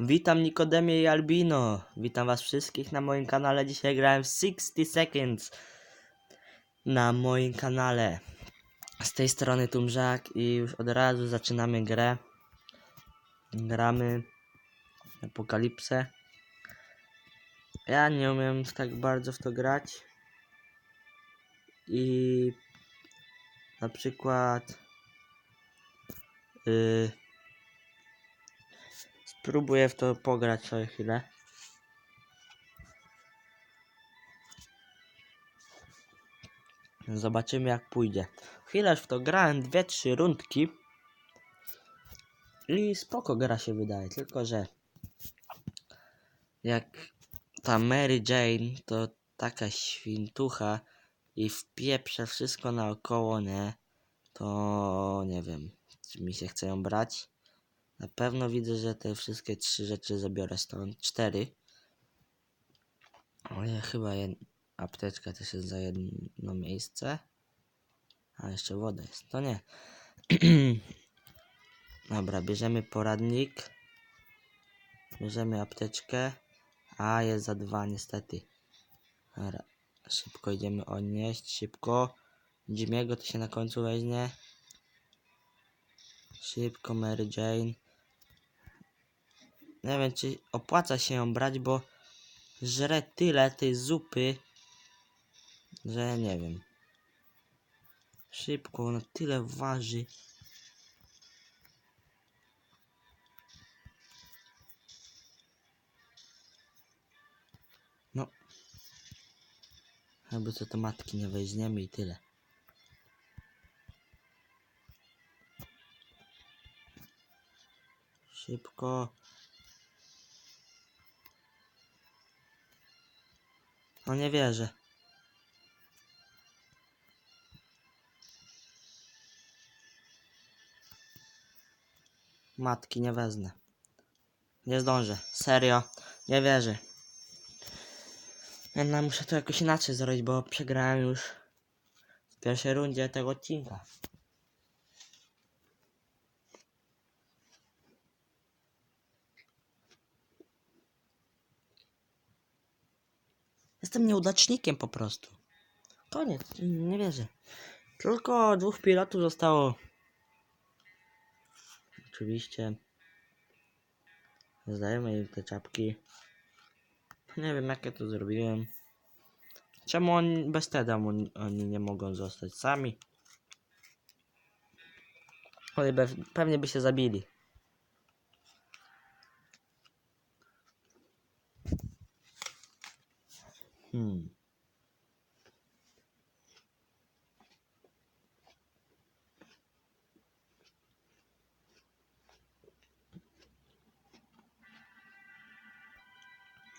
Witam Nikodemie i Albino. Witam was wszystkich na moim kanale. Dzisiaj grałem w 60 Seconds na moim kanale. Z tej strony Tumżak i już od razu zaczynamy grę. Gramy Apokalipsę. Ja nie umiem tak bardzo w to grać. I na przykład yy, spróbuję w to pograć sobie chwilę. Zobaczymy jak pójdzie. Chwilę już w to grałem, dwie, trzy rundki. I spoko gra się wydaje, tylko że jak ta Mary Jane to taka świntucha i wpieprze wszystko naokoło, nie? To nie wiem, czy mi się chce ją brać. Na pewno widzę, że te wszystkie trzy rzeczy zabiorę stąd. Cztery. Ale chyba jed... apteczka też jest za jedno miejsce. A jeszcze woda jest. To nie. Dobra, bierzemy poradnik. Bierzemy apteczkę. A, jest za dwa niestety. Dobra. Szybko idziemy odnieść. Szybko. Jimmy'ego to się na końcu weźmie. Szybko Mary Jane. Nie wiem, czy opłaca się ją brać, bo żre tyle tej zupy, że nie wiem. Szybko, ona tyle waży. No. Albo co to matki nie weźmiemy i tyle. Szybko. No nie wierzę. Matki nie wezmę. Nie zdążę. Serio. Nie wierzę. Jednak muszę to jakoś inaczej zrobić, bo przegrałem już w pierwszej rundzie tego odcinka. Jestem nieudacznikiem po prostu. Koniec, nie wierzę. Tylko dwóch pilotów zostało. Oczywiście. Zdajemy im te czapki. Nie wiem jak ja to zrobiłem. Czemu oni bez Teda oni, nie mogą zostać sami? Oni pewnie by się zabili. Hmm.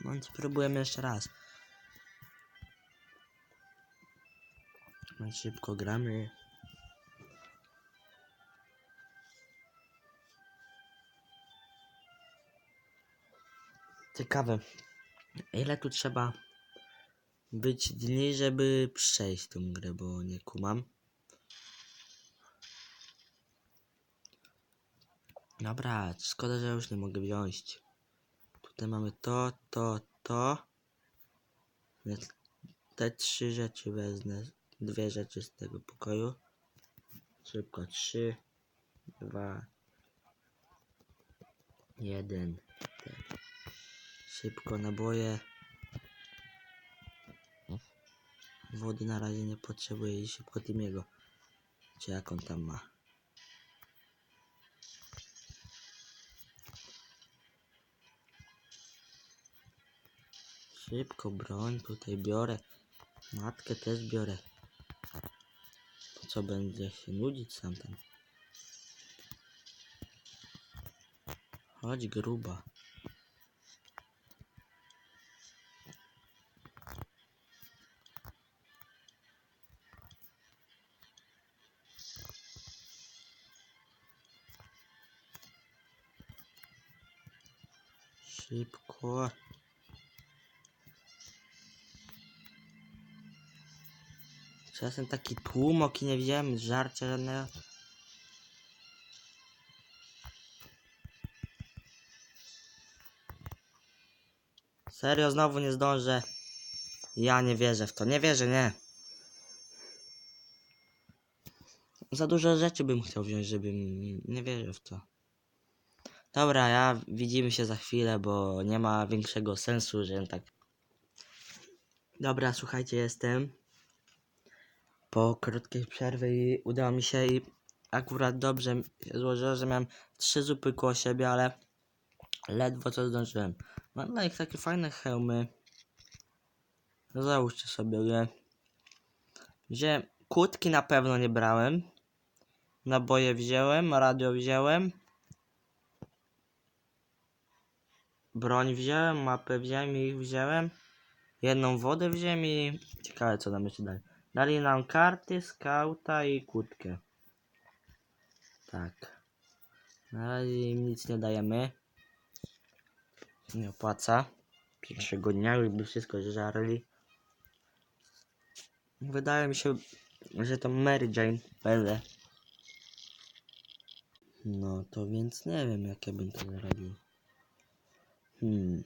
No więc spróbujemy jeszcze raz. No szybko gramy. Ciekawe, ile tu trzeba być dni, żeby przejść tą grę, bo nie kumam. Dobra, szkoda, że już nie mogę wziąć. Tutaj mamy to, to, to. Te trzy rzeczy wezmę. Dwie rzeczy z tego pokoju. Szybko. Trzy, dwa, jeden. Szybko naboje. Wody na razie nie potrzebuję i szybko Timiego. Czy jak on tam ma? Szybko broń tutaj biorę. Matkę też biorę. To co będzie się nudzić sam tam. Chodź gruba. Szybko. Czasem taki tłumok i nie wziąłem żarcia żadnego. Serio, znowu nie zdążę. Ja nie wierzę w to. Nie wierzę, nie. Za dużo rzeczy bym chciał wziąć, żebym... Nie wierzę w to. Dobra, ja widzimy się za chwilę, bo nie ma większego sensu, że tak. Dobra, słuchajcie, jestem. Po krótkiej przerwie udało mi się i akurat dobrze się złożyło, że miałem trzy zupy koło siebie, ale ledwo co zdążyłem. Mam na nich takie fajne hełmy. No załóżcie sobie, nie? Wziąłem, kłódki na pewno nie brałem. Naboje wziąłem, radio wziąłem. Broń wziąłem, mapę wziąłem ich wziąłem. Jedną wodę wziąłem i... Ciekawe co nam jeszcze dali. Dali nam karty, skauta i kłódkę. Tak. Na razie im nic nie dajemy. Nie opłaca. Pierwszego dnia już by wszystko żarli. Wydaje mi się, że to Mary Jane będę. No to więc nie wiem jak ja bym to zrobił. Hmm.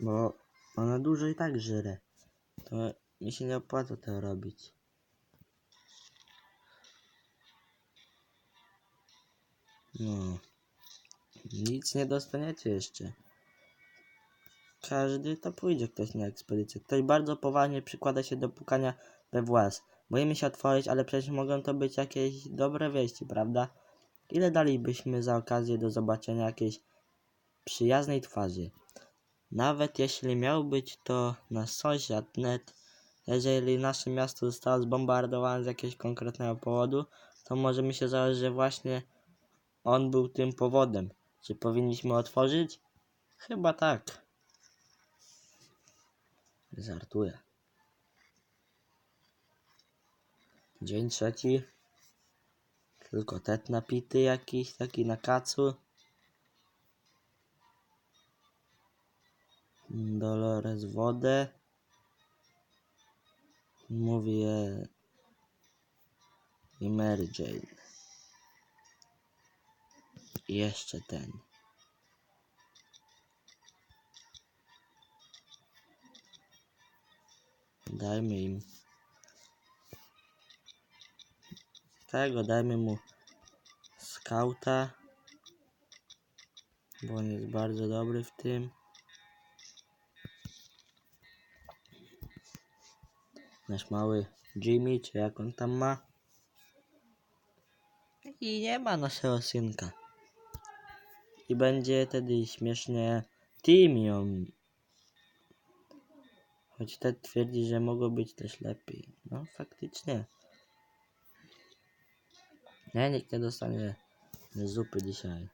Bo ona dużo i tak żre. To mi się nie opłaca to robić. No. Nic nie dostaniecie jeszcze. Każdy to pójdzie ktoś na ekspedycję. Ktoś bardzo poważnie przykłada się do pukania we włas. Boimy się otworzyć, ale przecież mogą to być jakieś dobre wieści, prawda? Ile dalibyśmy za okazję do zobaczenia jakiejś przyjaznej twarzy? Nawet jeśli miał być to nasz sąsiad, net, jeżeli nasze miasto zostało zbombardowane z jakiegoś konkretnego powodu, to może mi się założyć, że właśnie on był tym powodem. Czy powinniśmy otworzyć? Chyba tak. Żartuję. Dzień trzeci. Tylko tet napity jakiś, taki na kacu. Dolores wodę. Mówię i Mary Jane. I jeszcze ten. Dajmy im tego, dajmy mu skauta, bo on jest bardzo dobry w tym. Nasz mały Jimmy, czy jak on tam ma. I nie ma naszego synka. I będzie wtedy śmiesznie Timion. Choć Ted twierdzi, że mogło być też lepiej. No faktycznie. Nie, nikt nie dostanie zupy dzisiaj.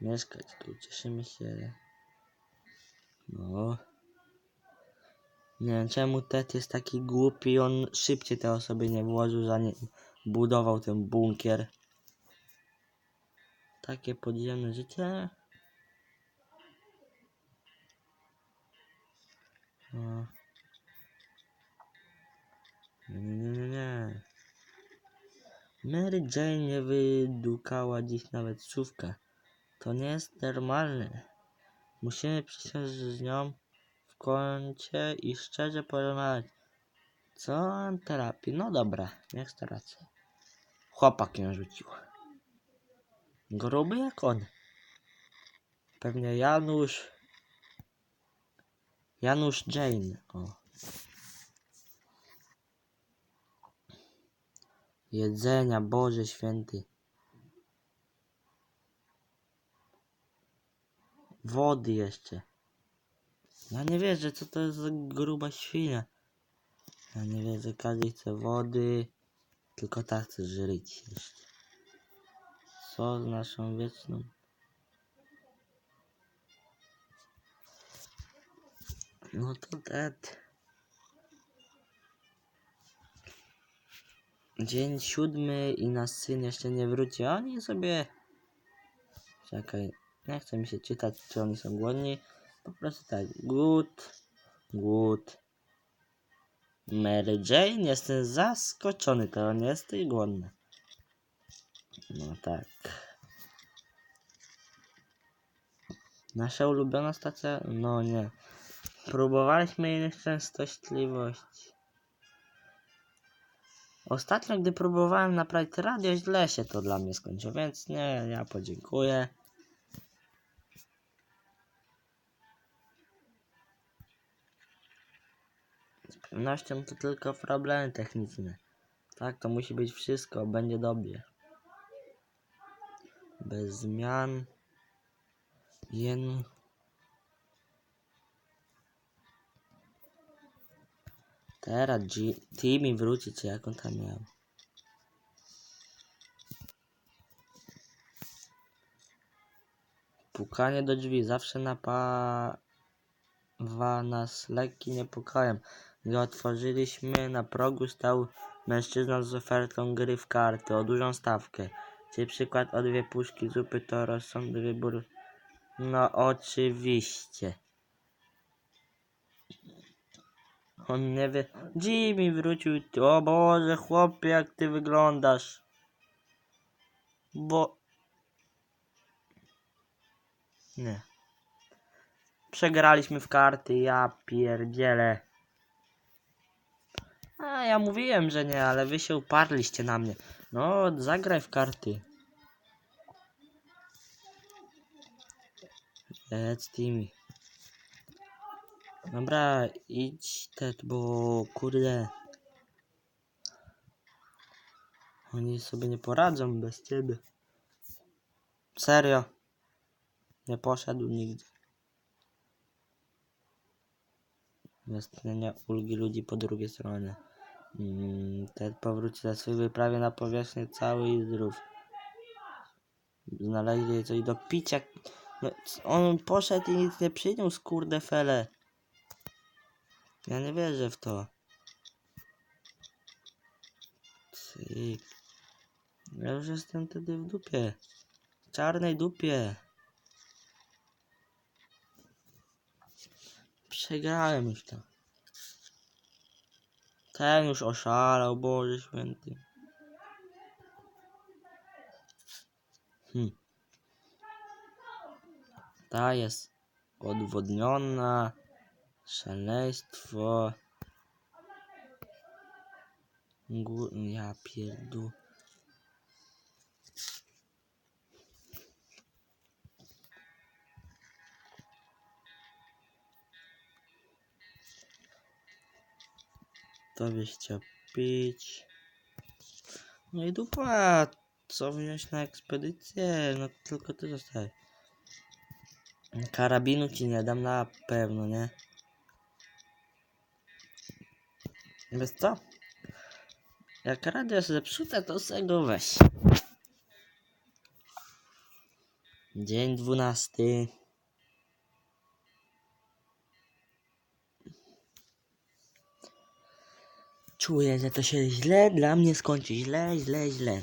Mieszkać tu, cieszymy się. No. Nie wiem czemu Ted jest taki głupi, on szybciej te osoby nie włożył, zanim budował ten bunkier. Takie podziemne życie. No. Nie, nie, nie, nie. Mary Jane nie wydukała dziś nawet słówka. To nie jest normalne. Musimy przysiąść z nią w kącie i szczerze porozmawiać. Co on terapii? No dobra, niech staracie. Chłopak ją rzucił. Gruby jak on. Pewnie Janusz. Janusz Jane. O. Jedzenia, Boże święty. Wody jeszcze. Ja nie wierzę, co to jest za gruba świnia. Ja nie wierzę, każdy chce wody. Tylko tak chce żyć jeszcze. Co z naszą wieczną? No to Ted. Dzień siódmy i nasz syn jeszcze nie wróci. Oni sobie... Czekaj, nie chce mi się czytać, czy oni są głodni. Po prostu tak, good, good. Mary Jane, jestem zaskoczony, to nie jesteś głodny. No tak. Nasza ulubiona stacja? No nie. Próbowaliśmy jej częstotliwość. Ostatnio, gdy próbowałem naprawić radio, źle się to dla mnie skończyło, więc nie, ja podziękuję. Pewnością to tylko problemy techniczne. Tak, to musi być wszystko, będzie dobrze. Bez zmian. Jen. Teraz G Timmy wróci, czy jak on tam miał. Pukanie do drzwi zawsze napawa nas lekkim niepokojem. Gdy otworzyliśmy, na progu stał mężczyzna z ofertą gry w karty o dużą stawkę. Czy przykład o dwie puszki zupy to rozsądny wybór? No oczywiście. On nie wie. Jimmy wrócił. O Boże, chłopie, jak ty wyglądasz. Bo... Nie. Przegraliśmy w karty, ja pierdzielę. A ja mówiłem, że nie, ale wy się uparliście na mnie. No, zagraj w karty. Let's Timmy. Dobra, idź Ted, bo kurde. Oni sobie nie poradzą bez ciebie. Serio. Nie poszedł nigdzie. Westchnienia ulgi ludzi po drugiej stronie. Mm, Ted powróci za swojej wyprawie na powierzchnię cały i zdrów. Znaleźli coś do picia. No, on poszedł i nic nie przyniósł, kurde fele. Ja nie wierzę w to. Cyk. Ja już jestem wtedy w dupie. W czarnej dupie. Przegrałem już to. Ten już oszalał, Boże Święty. Hm. Ta jest odwodniona. Szaleństwo. Gó- ja pierdu. To byś chciał pić. No i dupa. Co wziąć na ekspedycję? No tylko ty zostaje. Karabinu ci nie dam na pewno, nie? Wiesz co? Jak radio jest zepsute, to se go weź. Dzień dwunasty. Czuję, że to się źle dla mnie skończy. Źle, źle, źle.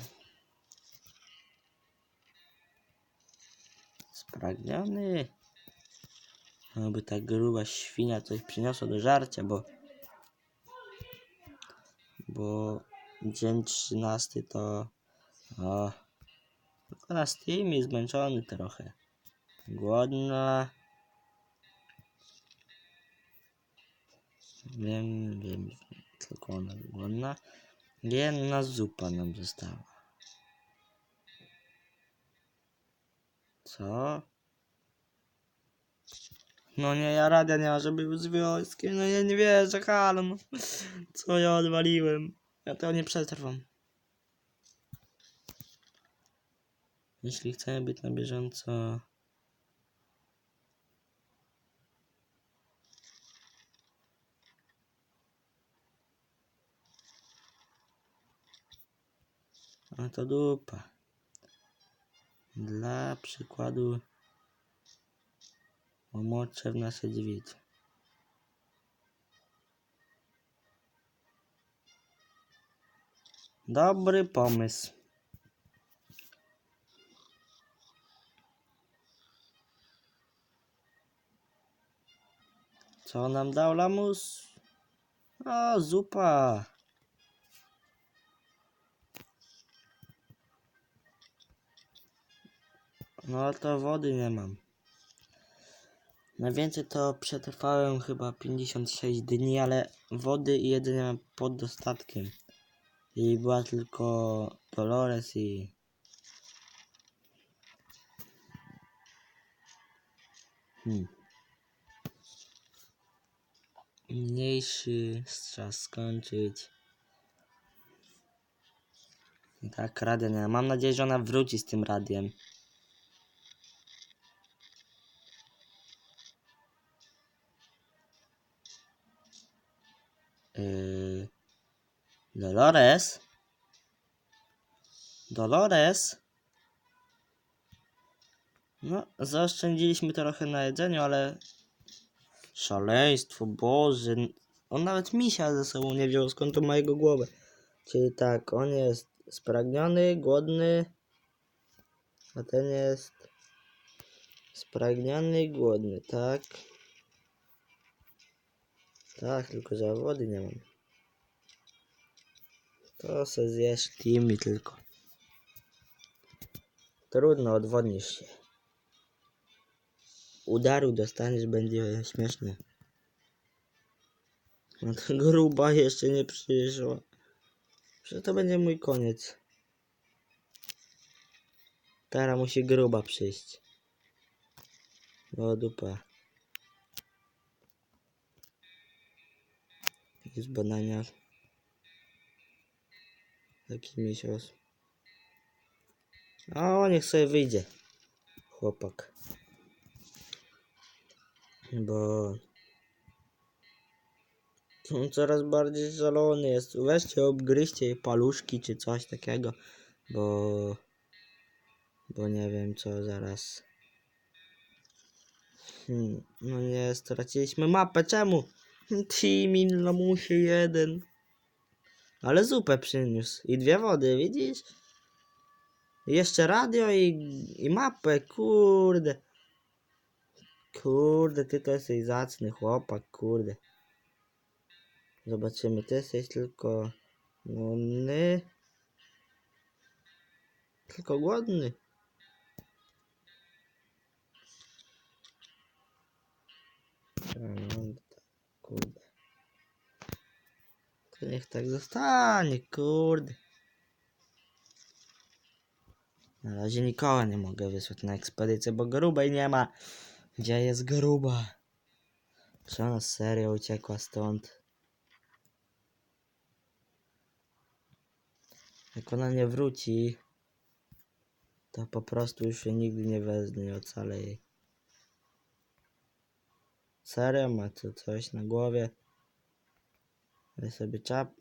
Spragniony. Aby ta gruba świnia coś przyniosła do żarcia, bo... Bo dzień trzynasty to... O... Tylko na Steamie zmęczony trochę. Głodna. Wiem, wiem, tylko ona głodna. Jedna zupa nam została. Co? No nie, ja radia nie ma, żeby był z. No ja nie wierzę, halo, no. Co ja odwaliłem? Ja to nie przetrwam. Jeśli chcemy być na bieżąco... No to dupa. Dla przykładu omoczę w nasze dziewice. Dobry pomysł. Co nam dał lamus? O, zupa. No to wody nie mam. Najwięcej to przetrwałem chyba 56 dni, ale wody i jedzenia mam pod dostatkiem. I była tylko Dolores i... Hmm. Mniejszy trzeba skończyć. I tak, radia nie ma. Mam nadzieję, że ona wróci z tym radiem. Yy... Dolores? Dolores? No, zaoszczędziliśmy trochę na jedzeniu, ale... Szaleństwo, Boże. On nawet misia ze sobą nie wziął, skąd to ma jego głowę. Czyli tak, on jest spragniony, głodny, a ten jest spragniony głodny, tak? Tak, tylko że wody nie mam. To se zjesz Timmy tylko. Trudno, odwodnisz się. Udaru dostaniesz, będzie śmieszne. No to gruba jeszcze nie przyszła. Że to będzie mój koniec. Teraz musi gruba przyjść. O dupa. Jakiś badania. Taki misios. O, niech sobie wyjdzie. Chłopak. Bo... On coraz bardziej szalony jest. Weźcie, obgryźcie paluszki czy coś takiego. Bo... Bo nie wiem co zaraz. Hmm, no nie, straciliśmy mapę. Czemu? Timin lamusie jeden. Ale zupę przyniósł. I dwie wody, widzisz? Jeszcze radio i, i mapę, kurde. Kurde, ty to jesteś zacny chłopak, kurde. Zobaczymy, ty jesteś tylko głodny. Tylko głodny. No, Kurde. To niech tak zostanie, kurde. Na razie nikogo nie mogę wysłać na ekspedycję, bo grubej nie ma. Gdzie jest gruba? Czy ona serio uciekła stąd? Jak ona nie wróci, to po prostu już się nigdy nie wezmę i ocalę jej. Serio? Ma tu coś na głowie? Weź sobie czap.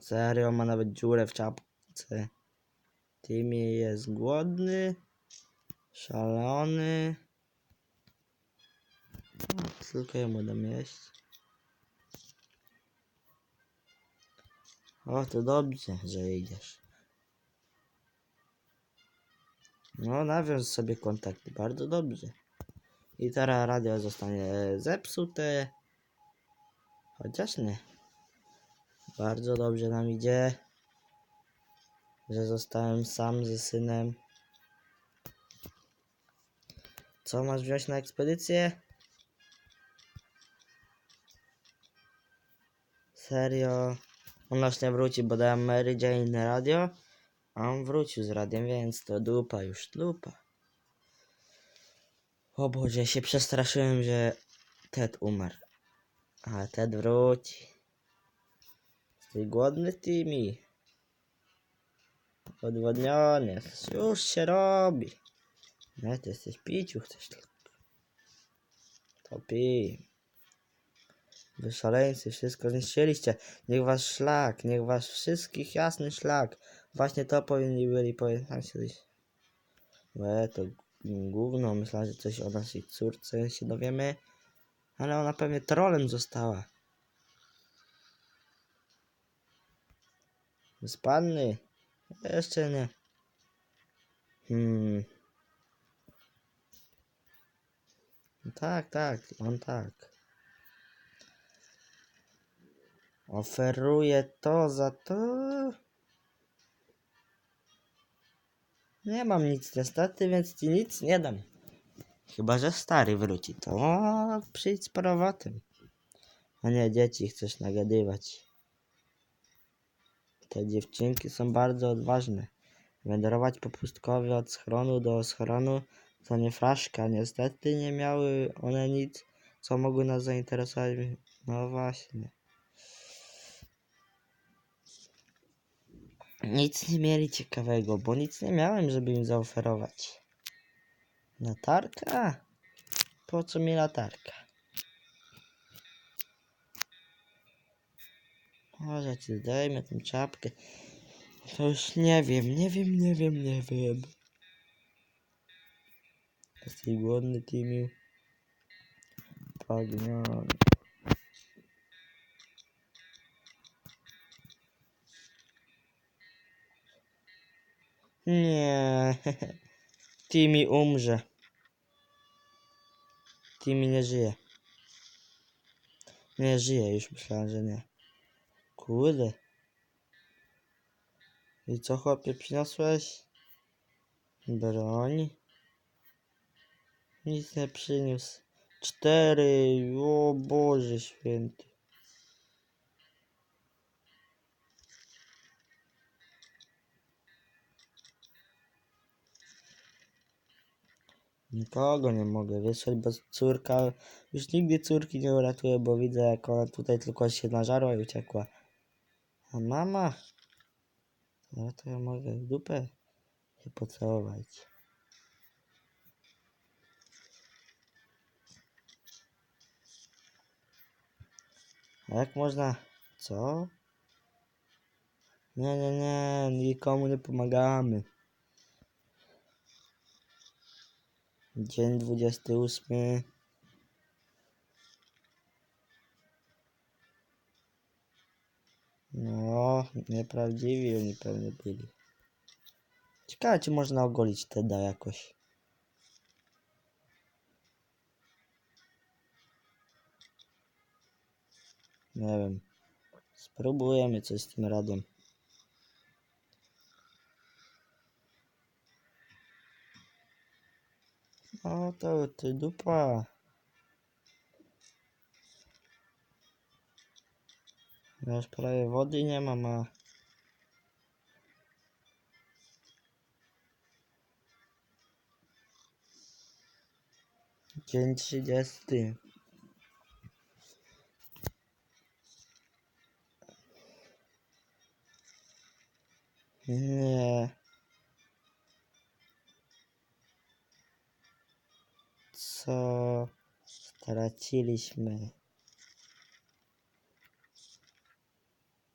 Serio? Ma nawet dziurę w czapce. Timmy jest głodny, szalony. No, tylko jemu dam jeść. O, to dobrze, że idziesz. No, nawiąż sobie kontakt. Bardzo dobrze. I teraz radio zostanie zepsute. Chociaż nie. Bardzo dobrze nam idzie. Że zostałem sam ze synem. Co masz wziąć na ekspedycję? Serio? On już nie wróci, bo dałem Mary Jane radio. A on wrócił z radiem, więc to dupa już, dupa. O Boże, się przestraszyłem, że Ted umarł. A Ted wróci. Jesteś głodny, Timmy? Odwodniony. Już się robi. Nie, ty jesteś piciu, chcesz tylko. To pij. Wy szaleńcy, wszystko zniszczyliście. Niech wasz szlak, niech wasz wszystkich jasny szlak. Właśnie to powinni byli się gdzieś... Łe, to gówno. Myślałem, że coś o naszej córce się dowiemy. Ale ona pewnie trolem została. Spadny. Jeszcze nie. Hmm. No Tak, tak, on tak. Oferuje to za to. Nie mam nic niestety, więc ci nic nie dam. Chyba, że stary wróci, to przyjdź z powrotem. A nie, dzieci chcesz nagadywać. Te dziewczynki są bardzo odważne. Wędrować po pustkowie od schronu do schronu to nie fraszka. Niestety nie miały one nic, co mogły nas zainteresować. No właśnie. Nic nie mieli ciekawego, bo nic nie miałem, żeby im zaoferować. Latarka? Po co mi latarka? Może ci zdejmę tę czapkę. To już nie wiem, nie wiem, nie wiem, nie wiem. Jesteś głodny, Timiu? Pragniony. Nie. Timi umrze. Timi nie żyje. Nie żyje, już myślałem, że nie. Kurde. I co chłopie przyniosłeś? Broń? Nic nie przyniósł. Cztery. O Boże święty. Nikogo nie mogę wysłać, bo córka... Już nigdy córki nie uratuję, bo widzę jak ona tutaj tylko się nażarła i uciekła. A mama? No to ja mogę w dupę się pocałować. A jak można... Co? Nie, nie, nie, nikomu nie pomagamy. Dzień 28. No, nieprawdziwi oni pewnie byli. Ciekawe, czy można ogolić Teda jakoś. Nie wiem. Spróbujemy coś z tym radiem. O, to ty dupa. Ja już prawie wody nie mam, a... Dzień trzydziesty. Nie. Co straciliśmy?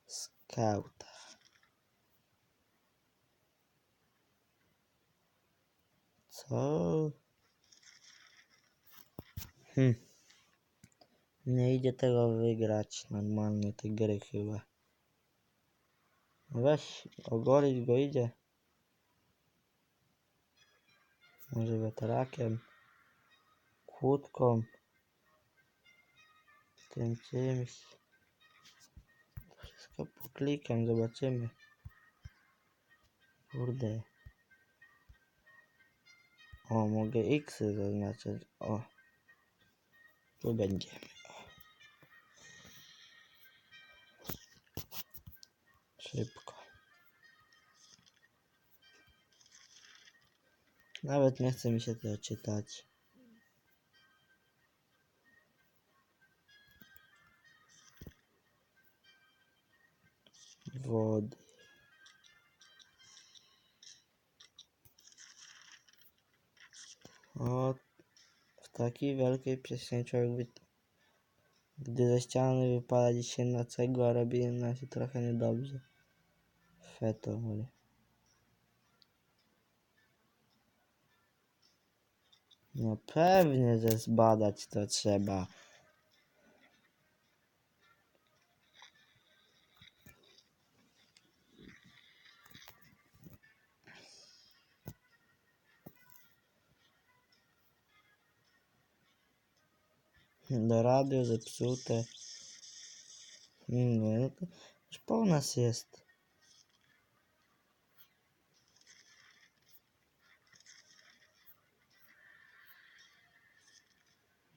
Skauta. Co? Hm. Nie idzie tego wygrać normalnie, tej gry chyba. Weź, ogolić go idzie. Może wiatrakiem. Kłódką. Tym czymś. Wszystko poklikam, zobaczymy. Kurde. O, mogę X zaznaczyć. O. Tu będziemy. Szybko. Nawet nie chce mi się to czytać. W takiej wielkiej przestrzeni człowiek wy... Gdy ze ściany wypada dzisiaj na cegłę, a robi nam się trochę niedobrze. Feto, ale... No pewnie, że zbadać to trzeba. Do radio zepsute. Nie, no to już po nas jest.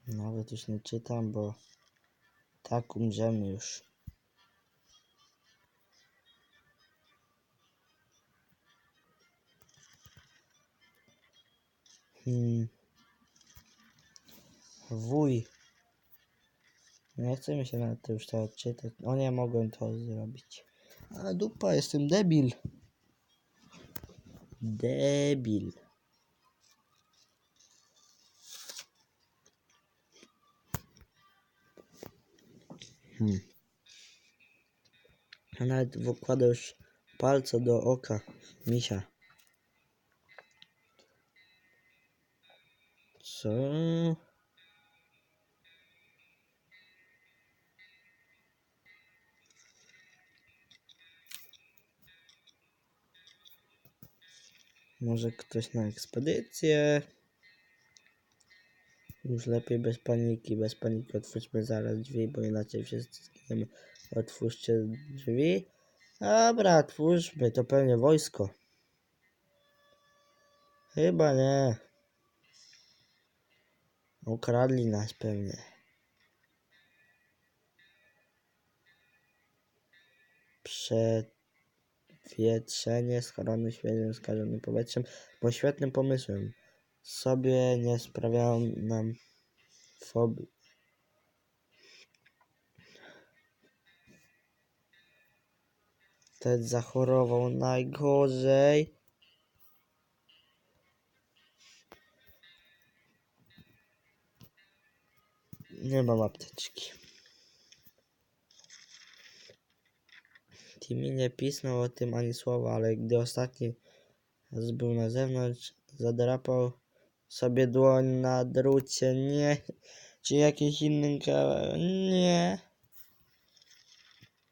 nawet już nie czytam, bo tak umrzemy już. Hmm. Wuj. Nie chce mi się nawet to już to odczytać. O nie, mogłem to zrobić. A dupa, jestem debil. Debil. Hmm. A nawet wkładał już palce do oka misia. Co? Może ktoś na ekspedycję? Już lepiej bez paniki, bez paniki otwórzmy zaraz drzwi, bo inaczej wszyscy zginiemy. Otwórzcie drzwi. Dobra, otwórzmy, to pewnie wojsko. Chyba nie. Ukradli nas pewnie. Przewietrzenie schronu świeżym skażonym powietrzem, bo świetnym pomysłem. Sobie nie sprawiają nam fobii. Ted zachorował najgorzej. Nie mam apteczki. Timmy nie pisnął o tym ani słowa, ale gdy ostatni raz był na zewnątrz, zadrapał sobie dłoń na drucie. Nie. Czy jakiś inny kawałek? Nie.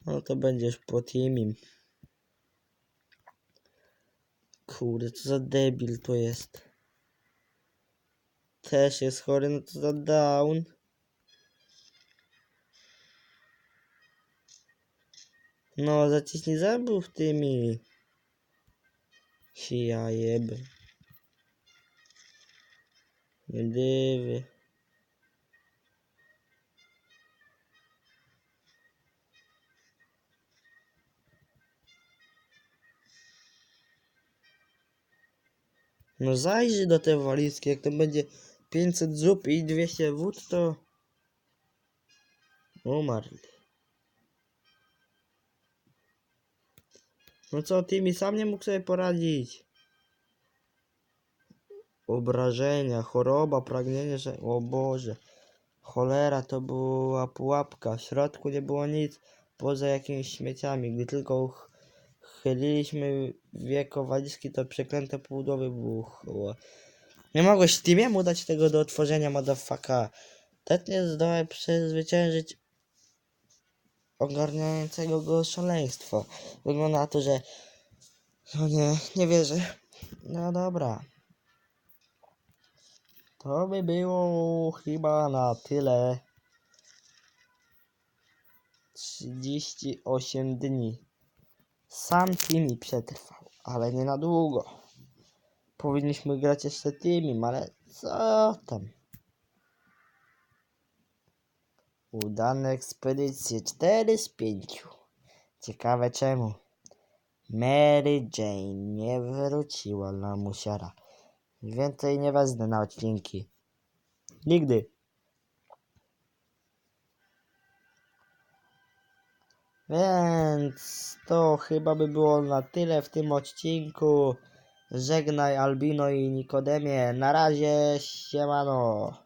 No to będziesz po Timim. Kurde, co za debil to jest. Też jest chory, no to za down. No, zaciśnij zębów tymi. Ja jeby. Dywy. No zajrzyj do tej walizki, jak to będzie 500 zup i 200 wód, to umarli. No co, Timmy sam nie mógł sobie poradzić. Obrażenia, choroba, pragnienie, że... O Boże. Cholera to była pułapka. W środku nie było nic poza jakimiś śmieciami. Gdy tylko ch- chyliliśmy wieko walizki, to przeklęte półdo wybuchło. Nie mogłeś Timiemu dać tego do otworzenia, motherfucker. Ten nie zdołał przezwyciężyć ogarniającego go szaleństwa. Wygląda na to, że... No nie, nie wierzę. No dobra. To by było chyba na tyle. 38 dni. Sam Timmy przetrwał, ale nie na długo. Powinniśmy grać jeszcze Timim, ale co tam? Udane ekspedycje 4 z 5. Ciekawe czemu. Mary Jane nie wróciła na musiara. Więcej nie wezmę na odcinki. Nigdy. Więc to chyba by było na tyle w tym odcinku. Żegnaj Albino i Nikodemie. Na razie, siemano.